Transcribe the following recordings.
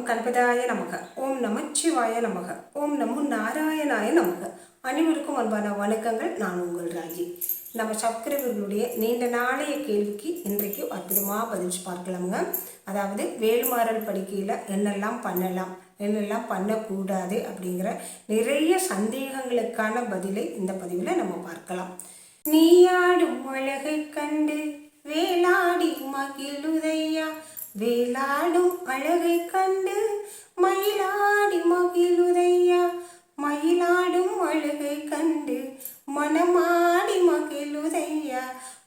ஓம் கணபதாய நமக. ஓம் நமச்சிவாய நமக. ஓம் நமு நாராயணாய நமக. அனைவருக்கும் அன்பான வணக்கங்கள். நான் உங்கள் ராஜி. நம்ம சப்ஸ்கிரைபர்களுடைய நீண்ட நாளைய கேள்விக்கு இன்றைக்கு அற்புதமாக பதில் பார்க்கலாமுங்க. அதாவது வேலுமாறல் படிக்கையில் என்னெல்லாம் பண்ணலாம் என்னெல்லாம் பண்ணக்கூடாது அப்படிங்கிற நிறைய சந்தேகங்களுக்கான பதிலை இந்த பதிவில் நம்ம பார்க்கலாம். நீயாடும் அழகை கண்டு வேலாடி மகிழுதையா வேளாடும் அழகை கண்டு மயிலாடி மகிழுதையா? மயிலாடும் அழகை கண்டு மனமாடி மகிழுதையா?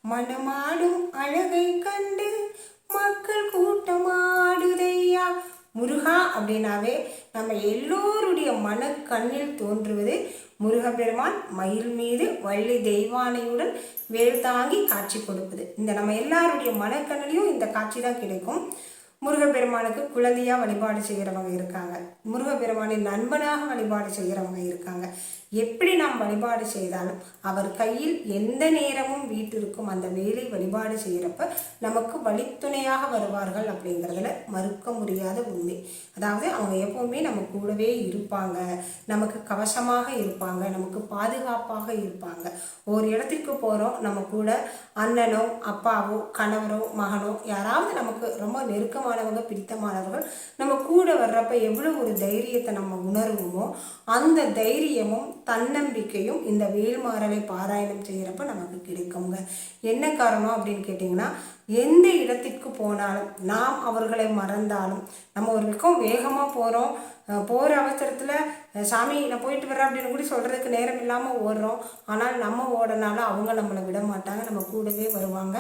மனமாடும் அழகை கண்டு மக்கள் கூட்டமாடுதையா? முருகா அப்படின்னாவே நம்ம எல்லோருடைய மனக்கண்ணில் தோன்றுவது முருகப்பெருமான் மயில் மீது வள்ளி தெய்வானையுடன் வேல் தாங்கி காட்சி கொடுப்பது. இந்த நம்ம எல்லாருடைய மனக்கண்ணிலையும் இந்த காட்சி தான் கிடைக்கும். முருகப்பெருமானுக்கு குழந்தையாக வழிபாடு செய்கிறவங்க இருக்காங்க. முருகப்பெருமானின் நண்பனாக வழிபாடு செய்கிறவங்க இருக்காங்க. எப்படி நாம் வழிபாடு செய்தாலும் அவர் கையில் எந்த நேரமும் வீட்டிற்கும் அந்த வேலை வழிபாடு செய்கிறப்ப நமக்கு வழித்துணையாக வருவார்கள் அப்படிங்கிறதுல மறுக்க முடியாத உண்மை. அதாவது அவங்க எப்பவுமே நம்ம கூடவே இருப்பாங்க நமக்கு கவசமாக இருப்பாங்க நமக்கு பாதுகாப்பாக இருப்பாங்க. ஒரு இடத்திற்கு போகிறோம் நம்ம கூட அண்ணனோ அப்பாவோ கணவரோ மகனோ யாராவது நமக்கு ரொம்ப நெருக்கமானவங்க பிடித்தமானவர்கள் நம்ம கூட வர்றப்ப எவ்வளோ ஒரு தைரியத்தை நம்ம உணர்வோமோ அந்த தைரியமும் தன்னம்பிக்கையும் இந்த வேல்மாறலை பாராயணம் செய்கிறப்ப நமக்கு கிடைக்குங்க. என்ன காரணம் அப்படின்னு கேட்டிங்கன்னா எந்த இடத்திற்கு போனாலும் நாம் அவர்களை மறந்தாலும் நம்ம ஒரு பக்கம் வேகமாக போகிறோம் போகிற அவசரத்தில் சாமி நான் போயிட்டு வரேன் அப்படின்னு கூட சொல்கிறதுக்கு நேரம் இல்லாமல் ஓடுறோம். ஆனால் நம்ம ஓடனாலும் அவங்க நம்மளை விட மாட்டாங்க நம்ம கூடவே வருவாங்க.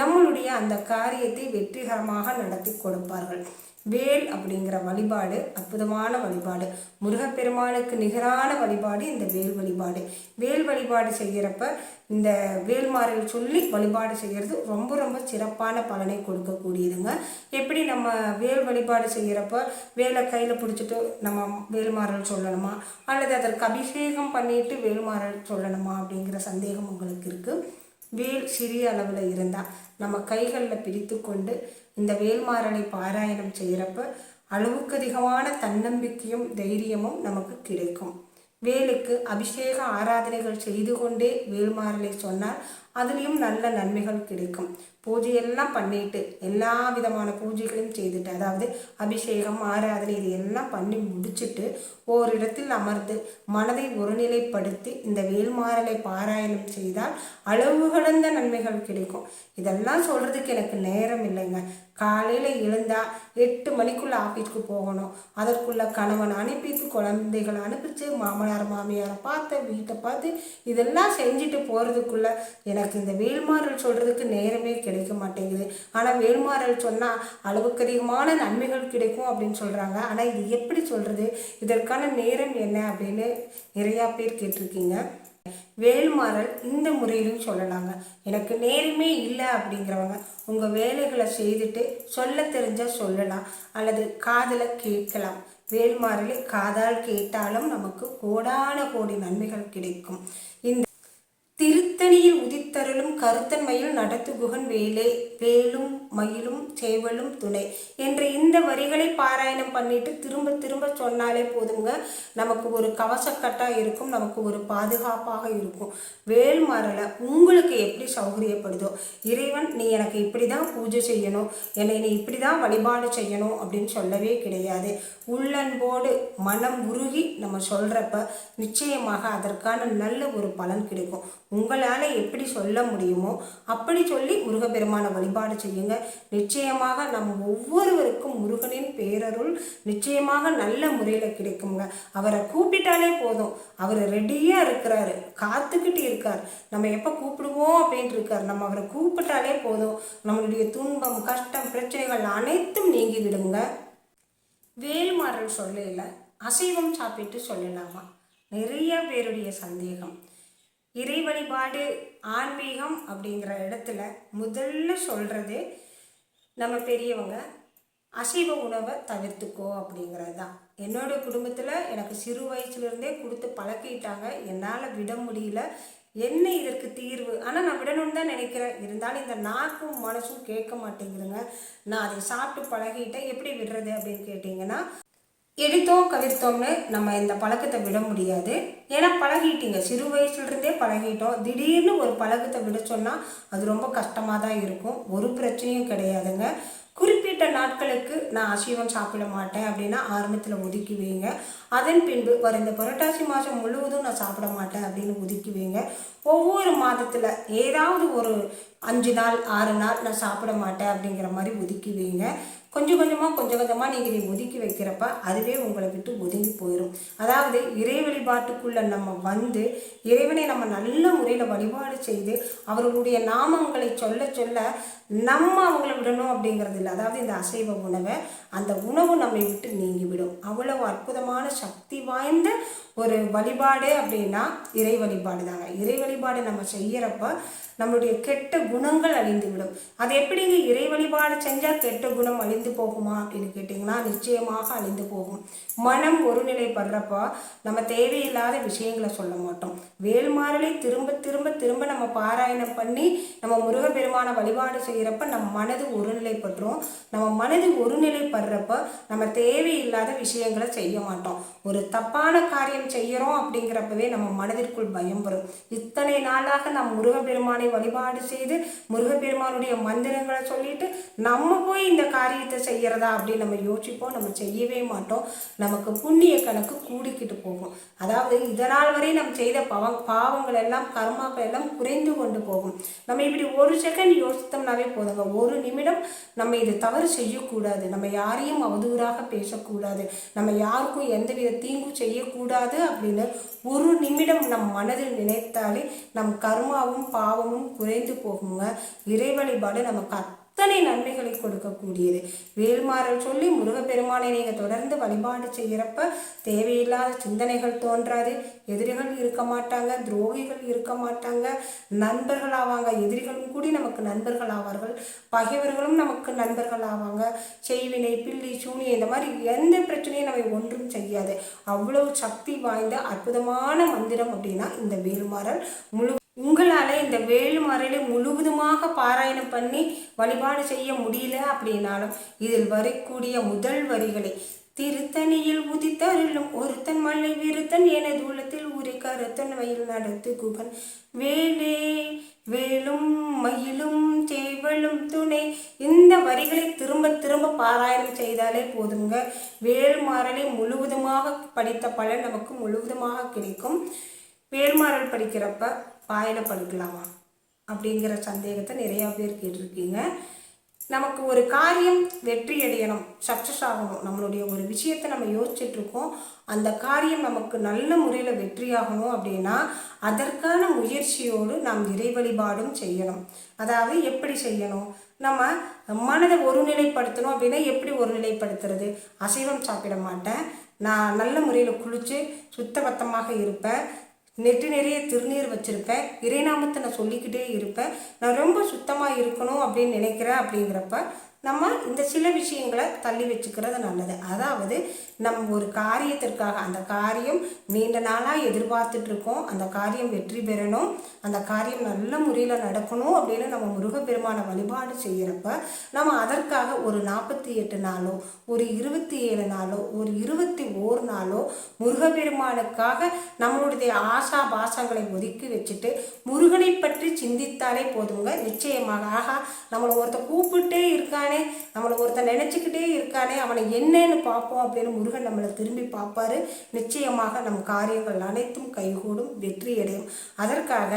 நம்மளுடைய அந்த காரியத்தை வெற்றிகரமாக நடத்தி கொடுப்பார்கள். வேல் அப்படிங்கிற வழிபாடு அற்புதமான வழிபாடு. முருகப்பெருமானுக்கு நிகரான வழிபாடு இந்த வேல் வழிபாடு. வேல் வழிபாடு செய்கிறப்ப இந்த வேல்மாரில் சொல்லி வழிபாடு செய்கிறது ரொம்ப ரொம்ப சிறப்பான பலனை கொடுக்கக்கூடியதுங்க. எப்படி நம்ம வேல் வழிபாடு செய்கிறப்ப வேலை கையில் பிடிச்சிட்டு நம்ம வேல்மாறல் சொல்லணுமா? அல்லது அதற்கு அபிஷேகம் பண்ணிட்டு வேல்மாரல் சொல்லணுமா? அப்படிங்கிற சந்தேகம் உங்களுக்கு இருக்குது வேல் சிறிய அளவில் இருந்தால் நம்ம கைகளில் பிடித்து கொண்டு இந்த வேல்மாறனை பாராயணம் செய்கிறப்ப அளவுக்கு அதிகமான தன்னம்பிக்கையும் தைரியமும் நமக்கு கிடைக்கும். வேலுக்கு அபிஷேக ஆராதனைகள் செய்து கொண்டே வேல்மாறலை சொன்னால் அதுலேயும் நல்ல நன்மைகள் கிடைக்கும். பூஜையெல்லாம் பண்ணிட்டு எல்லா விதமான பூஜைகளையும் செய்துட்டு அதாவது அபிஷேகம் ஆராதனை இது எல்லாம் பண்ணி முடிச்சுட்டு ஓரிடத்தில் அமர்ந்து மனதை ஒருநிலைப்படுத்தி இந்த வேல்மாறலை பாராயணம் செய்தால் அளவு கடந்த நன்மைகள் கிடைக்கும். இதெல்லாம் சொல்கிறதுக்கு எனக்கு நேரம் இல்லைங்க. காலையில் எழுந்தால் எட்டு மணிக்குள்ளே ஆஃபீஸ்க்கு போகணும். அதற்குள்ளே கணவன் அனுப்பிட்டு குழந்தைகளை அனுப்பிச்சு மாமனார் மாமியாரை பார்த்து வீட்டை பார்த்து இதெல்லாம் செஞ்சுட்டு போகிறதுக்குள்ளே எனக்கு இந்த வேல்மாறல் சொல்கிறதுக்கு நேரமே கிடைக்கும் கிடைக்க மாட்டேங்குது. ஆனால் வேல்மாறல் சொன்னால் அளவுக்கு அதிகமான நன்மைகள் கிடைக்கும் அப்படின்னு சொல்கிறாங்க ஆனால் இது எப்படி சொல்கிறது இதற்கான நேரம் என்ன அப்படின்னு நிறையா பேர் கேட்டிருக்கீங்க. வேல்மாறல் இந்த முறையிலும் சொல்லலாங்க. எனக்கு நேரமே இல்லை அப்படிங்கிறவங்க உங்கள் வேலைகளை செய்துட்டு சொல்ல தெரிஞ்சால் சொல்லலாம். அல்லது காதில் கேட்கலாம். வேல்மாறலை காதால் கேட்டாலும் நமக்கு கோடான கோடி நன்மைகள் கிடைக்கும். இந்த திருத்தணியில் உதித்தருளும் கருத்தன்மையில் நடத்துகுகன் வேலே வேலும் மயிலும் சேவலும் துணை. என்ற இந்த வரிகளை பாராயணம் பண்ணிட்டு திரும்ப திரும்ப சொன்னாலே போதுங்க நமக்கு ஒரு கவசக்கட்டாக இருக்கும் நமக்கு ஒரு பாதுகாப்பாக இருக்கும். வேல் மரலை உங்களுக்கு எப்படி சௌகரியப்படுதோ? இறைவன் நீ எனக்கு இப்படி தான் பூஜை செய்யணும் என்னை நீ இப்படி தான் வழிபாடு செய்யணும் அப்படின்னு சொல்லவே கிடையாது. உள்ளன்போடு மனம் உருகி நம்ம சொல்கிறப்ப நிச்சயமாக அதற்கான நல்ல ஒரு பலன் கிடைக்கும். உங்களால் எப்படி சொல்ல முடியுமோ அப்படி சொல்லி முருகப்பெருமான வழிபாடு செய்யுங்க. நிச்சயமாக நம் ஒவ்வொருவருக்கும் முருகனின் பேரருள் நிச்சயமாக நல்ல முறையில் கிடைக்குங்க. அவரை கூப்பிட்டாலே போதும். அவர் ரெடியாக இருக்கிறாரு. காத்துக்கிட்டு இருக்கார். நம்ம எப்போ கூப்பிடுவோம் அப்படின்ட்டு இருக்கார். நம்ம அவரை கூப்பிட்டாலே போதும். நம்மளுடைய துன்பம் கஷ்டம் பிரச்சனைகள் அனைத்தும் நீங்கி விடுங்க. வேல்மாறல் சொல்லல அசைவம் சாப்பிட்டு சொல்லலாமா? நிறைய பேருடைய சந்தேகம். இறை வழிபாடு ஆன்மீகம் அப்படிங்கிற இடத்துல முதல்ல சொல்கிறது நம்ம பெரியவங்க. அசைவ உணவை தவிர்த்துக்கோ அப்படிங்கிறது தான் என்னோட குடும்பத்தில் எனக்கு சிறு வயசுலேருந்தே கொடுத்து பழக்கிட்டாங்க. என்னால் விட முடியல. என்ன இதற்கு தீர்வு? ஆனால் நான் விடணும்னு தான் நினைக்கிறேன். இருந்தாலும் இந்த நாக்கும் மனசும் கேட்க மாட்டேங்குதுங்க. நான் அதை சாப்பிட்டு பழகிட்டேன். எப்படி விடுறது அப்படின்னு கேட்டிங்கன்னா எடுத்தோம் கவிர்த்தோம்னு நம்ம இந்த பழக்கத்தை விட முடியாது. ஏன்னா பழகிட்டீங்க. சிறு வயசுலேருந்தே பழகிட்டோம். திடீர்னு ஒரு பழக்கத்தை விட சொன்னால் அது ரொம்ப கஷ்டமாக தான் இருக்கும். ஒரு பிரச்சனையும் கிடையாதுங்க. குறிப்பிட்ட நாட்களுக்கு நான் அசைவம் சாப்பிட மாட்டேன் அப்படின்னா ஆரம்பத்தில் ஒதுக்குவீங்க அதன் பின்பு வர இந்த புரட்டாசி மாதம் முழுவதும் நான் சாப்பிட மாட்டேன் அப்படின்னு ஒதுக்குவீங்க ஒவ்வொரு மாதத்தில் ஏதாவது ஒரு அஞ்சு நாள் ஆறு நாள் நான் சாப்பிட மாட்டேன் அப்படிங்கிற மாதிரி ஒதுக்கி வைங்க. கொஞ்சம் கொஞ்சமாக கொஞ்சம் கொஞ்சமாக நீங்கள் இதை ஒதுக்கி வைக்கிறப்ப அதுவே உங்களை விட்டு ஒதுங்கி போயிடும் அதாவது இறை வழிபாட்டுக்குள்ளே நம்ம வந்து இறைவனை நம்ம நல்ல முறையில் வழிபாடு செய்து அவர்களுடைய நாமங்களை சொல்ல சொல்ல நம்ம அவங்கள விடணும் அப்படிங்கிறது இல்லை. அதாவது இந்த அசைவ உணவை அந்த உணவு நம்மை விட்டு நீங்கிவிடும். அவ்வளவு அற்புதமான சக்தி வாய்ந்த ஒரு வழிபாடு அப்படின்னா இறை வழிபாடு தாங்க இறை வழிபாடு நம்ம செய்கிறப்ப நம்மளுடைய கெட்ட குணங்கள் அழிந்து விடும் அது எப்படிங்க இறை வழிபாடு செஞ்சால் கெட்ட குணம் அழிந்து போகுமா அப்படின்னு கேட்டிங்கன்னா நிச்சயமாக அழிந்து போகும். மனம் ஒருநிலைப்படுறப்போ நம்ம தேவையில்லாத விஷயங்களை சொல்ல மாட்டோம். வேல்மாறலை திரும்ப திரும்ப திரும்ப நம்ம பாராயணம் பண்ணி நம்ம முருகப்பெருமான வழிபாடு செய்கிறப்ப நம்ம மனது ஒருநிலைப்படுறோம். நம்ம மனது ஒருநிலைப்படுறப்ப நம்ம தேவையில்லாத விஷயங்களை செய்ய மாட்டோம். ஒரு தப்பான காரியம் செய்கிறோம் அப்படிங்கிறப்பவே நம்ம மனதிற்குள் பயம் வரும். இத்தனை நாளாக நம் முருகப்பெருமானை வழிபாடு செய்து முருகப்பெருமானுடைய மந்திரங்களை சொல்லிட்டு நம்ம போய் இந்த காரியத்தை செய்யறதா அப்படின்னு நம்ம யோசிப்போம். நம்ம செய்யவே மாட்டோம். நமக்கு புண்ணிய கணக்கு கூடிக்கிட்டு போகும். அதாவது இதனால் வரை நம்ம செய்த பவம் பாவங்கள் எல்லாம் கர்மாக்கள் எல்லாம் குறைந்து கொண்டு போகும். நம்ம இப்படி ஒரு செகண்ட் யோசித்தோம்னாவே போதுங்க. ஒரு நிமிடம் நம்ம இது தவறு செய்யக்கூடாது. நம்ம யாரையும் அவதூறாக பேசக்கூடாது. நம்ம யாருக்கும் எந்தவித தீங்கும் செய்யக்கூடாது அப்படின்னு ஒரு நிமிடம் நம் மனதில் நினைத்தாலே நம் கர்மாவும் பாவமும் குறைந்து போகுங்க. இறை வழிபாடு நமக்கு அத்தனை நன்மைகளை கொடுக்கக்கூடியது. வேல்மாறல் சொல்லி முருகப்பெருமானை நீங்கள் தொடர்ந்து வழிபாடு செய்கிறப்ப தேவையில்லாத சிந்தனைகள் தோன்றாது. எதிரிகள் இருக்க மாட்டாங்க துரோகிகள் இருக்க மாட்டாங்க நண்பர்கள் ஆவாங்க எதிரிகளும் கூடி நமக்கு நண்பர்கள் ஆவார்கள். பகைவர்களும் நமக்கு நண்பர்கள் ஆவாங்க. செய்வினை பில்லி சூனி இந்த மாதிரி எந்த பிரச்சனையும் நம்ம ஒன்றும் செய்யாது. அவ்வளவு சக்தி வாய்ந்த அற்புதமான மந்திரம் அப்படின்னா இந்த வேல்மாறல் முழு உங்களால் இந்த வேலுமறையில முழுவதுமாக பாராயணம் பண்ணி வழிபாடு செய்ய முடியல அப்படின்னாலும் இதில் வரக்கூடிய முதல் வரிகளை திருத்தணியில் உதித்தருளும் ஒருத்தன் மலை விருத்தன் எனது உள்ளத்தில் ஊரை கருத்தன் வயல் நடத்து குகன். வேலே வேலும் மயிலும் சேவலும் துணை. இந்த வரிகளை திரும்ப திரும்ப பாராயணம் செய்தாலே போதுங்க. வேல்மாறலை முழுவதுமாக படித்த பலன் நமக்கு முழுவதுமாக கிடைக்கும். வேல்மாறல் படிக்கிறப்ப வாயில் படுக்கலாமா அப்படிங்கிற சந்தேகத்தை நிறையா பேர் கேட்டிருக்கீங்க. நமக்கு ஒரு காரியம் வெற்றி அடையணும் சக்ஸஸ் ஆகணும் நம்மளுடைய ஒரு விஷயத்தை நம்ம யோசிச்சுட்ருக்கோம். அந்த காரியம் நமக்கு நல்ல முறையில் வெற்றியாகணும் அப்படின்னா அதற்கான முயற்சியோடு நாம் இறை வழிபாடும் செய்யணும். அதாவது எப்படி செய்யணும்? நம்ம மனதை ஒருநிலைப்படுத்தணும் அப்படின்னா எப்படி ஒருநிலைப்படுத்துறது? அசைவம் சாப்பிட மாட்டேன். நான் நல்ல முறையில் குளித்து சுத்தபத்தமாக இருப்பேன். நெட்டு நிறைய திருநீர் வச்சுருப்பேன். இறைநாமத்தை நான் சொல்லிக்கிட்டே இருப்பேன். நான் ரொம்ப சுத்தமாக இருக்கணும் அப்படின்னு நினைக்கிறேன் அப்படிங்கிறப்ப நம்ம இந்த சில விஷயங்களை தள்ளி வச்சுக்கிறது நல்லது. அதாவது நம்ம ஒரு காரியத்திற்காக அந்த காரியம் நீண்ட நாளாக எதிர்பார்த்துட்டு இருக்கோம் அந்த காரியம் வெற்றி பெறணும். அந்த காரியம் நல்ல முறையில் நடக்கணும் அப்படின்னு நம்ம முருகப்பெருமான வழிபாடு செய்கிறப்ப நம்ம அதற்காக ஒரு நாற்பத்தி எட்டு நாளோ ஒரு இருபத்தி ஏழு நாளோ ஒரு இருபத்தி ஓரு நாளோ முருகப்பெருமானுக்காக நம்மளுடைய ஆசா பாசங்களை ஒதுக்கி வச்சுட்டு முருகனை பற்றி சிந்தித்தாலே போதுங்க. நிச்சயமாக. ஆகா நம்மளை ஒருத்த கூப்பிட்டே இருக்கானே நம்மளை ஒருத்தன் நினச்சிக்கிட்டே இருக்கானே அவனை என்னன்னு பார்ப்போம் அப்படின்னு முருகன் நம்மளை திரும்பி பார்ப்பாரு. நிச்சயமாக நம் காரியங்கள் அனைத்தும் கைகூடும் வெற்றி அடையும் அதற்காக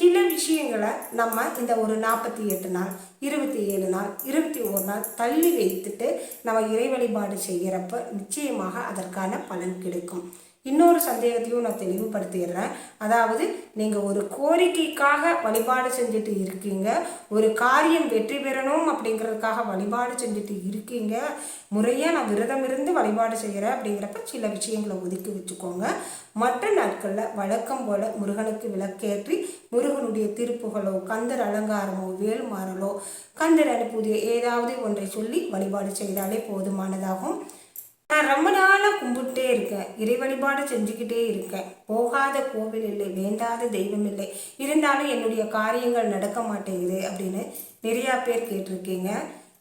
சில விஷயங்களை நம்ம இந்த ஒரு நாற்பத்தி எட்டு நாள் இருபத்தி ஏழு நாள் இருபத்தி ஒரு நாள் தள்ளி வைத்துட்டு நம்ம இறை வழிபாடு செய்கிறப்ப நிச்சயமாக அதற்கான பலன் கிடைக்கும். இன்னொரு சந்தேகத்தையும் நான் தெளிவுபடுத்திடுறேன். அதாவது நீங்கள் ஒரு கோரிக்கைக்காக வழிபாடு செஞ்சுட்டு இருக்கீங்க. ஒரு காரியம் வெற்றி பெறணும் அப்படிங்கிறதுக்காக வழிபாடு செஞ்சுட்டு இருக்கீங்க. முறையாக நான் விரதம் இருந்து வழிபாடு செய்கிறேன் அப்படிங்கிறப்ப சில விஷயங்களை ஒதுக்கி வச்சுக்கோங்க. மற்ற நாட்களில் வழக்கம் போல் முருகனுக்கு விளக்கேற்றி முருகனுடைய திருப்புகளோ கந்தர் அலங்காரமோ வேல்மாறலோ கந்தர் அனுப்புதிய ஏதாவது ஒன்றை சொல்லி வழிபாடு செய்தாலே போதுமானதாகும். நான் ரொம்ப நாளாக கும்பிட்டே இருக்கேன். இறை வழிபாடு செஞ்சுக்கிட்டே இருக்கேன். போகாத கோவில் இல்லை வேண்டாத தெய்வம் இல்லை. இருந்தாலும் என்னுடைய காரியங்கள் நடக்க மாட்டேங்குது அப்படின்னு நிறையா பேர் கேட்டிருக்கீங்க.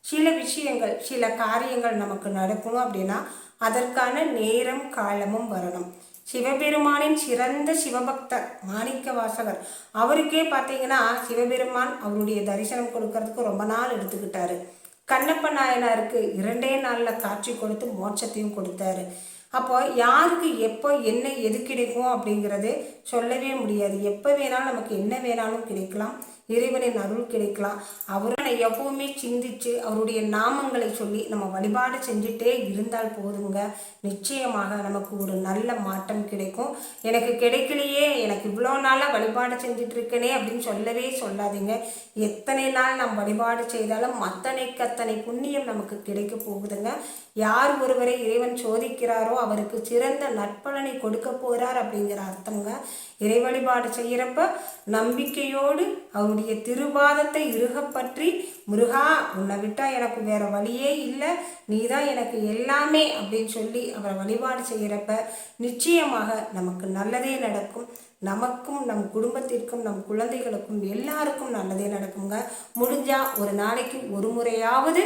சில விஷயங்கள் சில காரியங்கள் நமக்கு நடக்கணும் அப்படின்னா அதற்கான நேரம் காலமும் வரணும். சிவபெருமானின் சிறந்த சிவபக்தர் மாணிக்க வாசகர். அவருக்கே பார்த்தீங்கன்னா சிவபெருமான் அவருடைய தரிசனம் கொடுக்கறதுக்கு ரொம்ப நாள் எடுத்துக்கிட்டாரு. கண்ணப்ப நாயனாருக்கு இரண்டே நாளில் காட்சி கொடுத்து மோட்சத்தையும் கொடுத்தாரு. அப்போ யாருக்கு எப்போ என்ன எது கிடைக்கும் அப்படிங்கிறது சொல்லவே முடியாது. எப்போ வேணாலும் நமக்கு என்ன வேணாலும் கிடைக்கலாம். இறைவனின் அருள் கிடைக்கலாம். அவர் எப்பவுமே சிந்திச்சு அவருடைய நாமங்களை சொல்லி நம்ம வழிபாடு செஞ்சுட்டே இருந்தால் போதுங்க. நிச்சயமாக நமக்கு ஒரு நல்ல மாற்றம் கிடைக்கும். எனக்கு கிடைக்கலையே எனக்கு இவ்வளோ நாளாக வழிபாடு செஞ்சுட்டு இருக்கனே அப்படின்னு சொல்லவே சொல்லாதீங்க. எத்தனை நாள் நாம் வழிபாடு செய்தாலும் அத்தனைக்கு அத்தனை புண்ணியம் நமக்கு கிடைக்க போகுதுங்க. யார் ஒருவரை இறைவன் சோதிக்கிறாரோ அவருக்கு சிறந்த நற்பலனை கொடுக்க போகிறார் அப்படிங்கிற அர்த்தங்க. இறை வழிபாடு செய்கிறப்ப நம்பிக்கையோடு அவருடைய திருவாதத்தை இறுகப்பற்றி முருகா உன்னை விட்டால் எனக்கு வேறு வழியே இல்லை. நீ தான் எனக்கு எல்லாமே அப்படின்னு சொல்லி அவரை வழிபாடு செய்கிறப்ப நிச்சயமாக நமக்கு நல்லதே நடக்கும். நமக்கும் நம் குடும்பத்திற்கும் நம் குழந்தைகளுக்கும் எல்லாருக்கும் நல்லதே நடக்குங்க. முடிஞ்சால் ஒரு நாளைக்கு ஒரு முறையாவது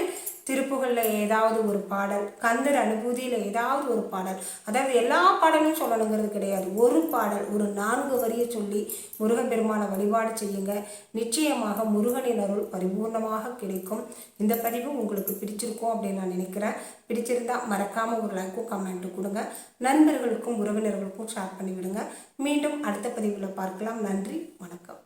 திருப்புகளில் ஏதாவது ஒரு பாடல் கந்தர் அனுபூதியில் ஏதாவது ஒரு பாடல். அதாவது எல்லா பாடலும் சொல்லணுங்கிறது கிடையாது. ஒரு பாடல் ஒரு நான்கு வரியை சொல்லி முருகப்பெருமானை வழிபாடு செய்யுங்க. நிச்சயமாக முருகனின் அருள் பரிபூர்ணமாக கிடைக்கும். இந்த பதிவு உங்களுக்கு பிடிச்சிருக்கும் அப்படின்னு நான் நினைக்கிறேன். பிடிச்சிருந்தா மறக்காமல் ஒரு லைக்கும் கமெண்ட்டும் கொடுங்க. நண்பர்களுக்கும் உறவினர்களுக்கும் ஷேர் பண்ணிவிடுங்க. மீண்டும் அடுத்த பதிவில் பார்க்கலாம். நன்றி வணக்கம்.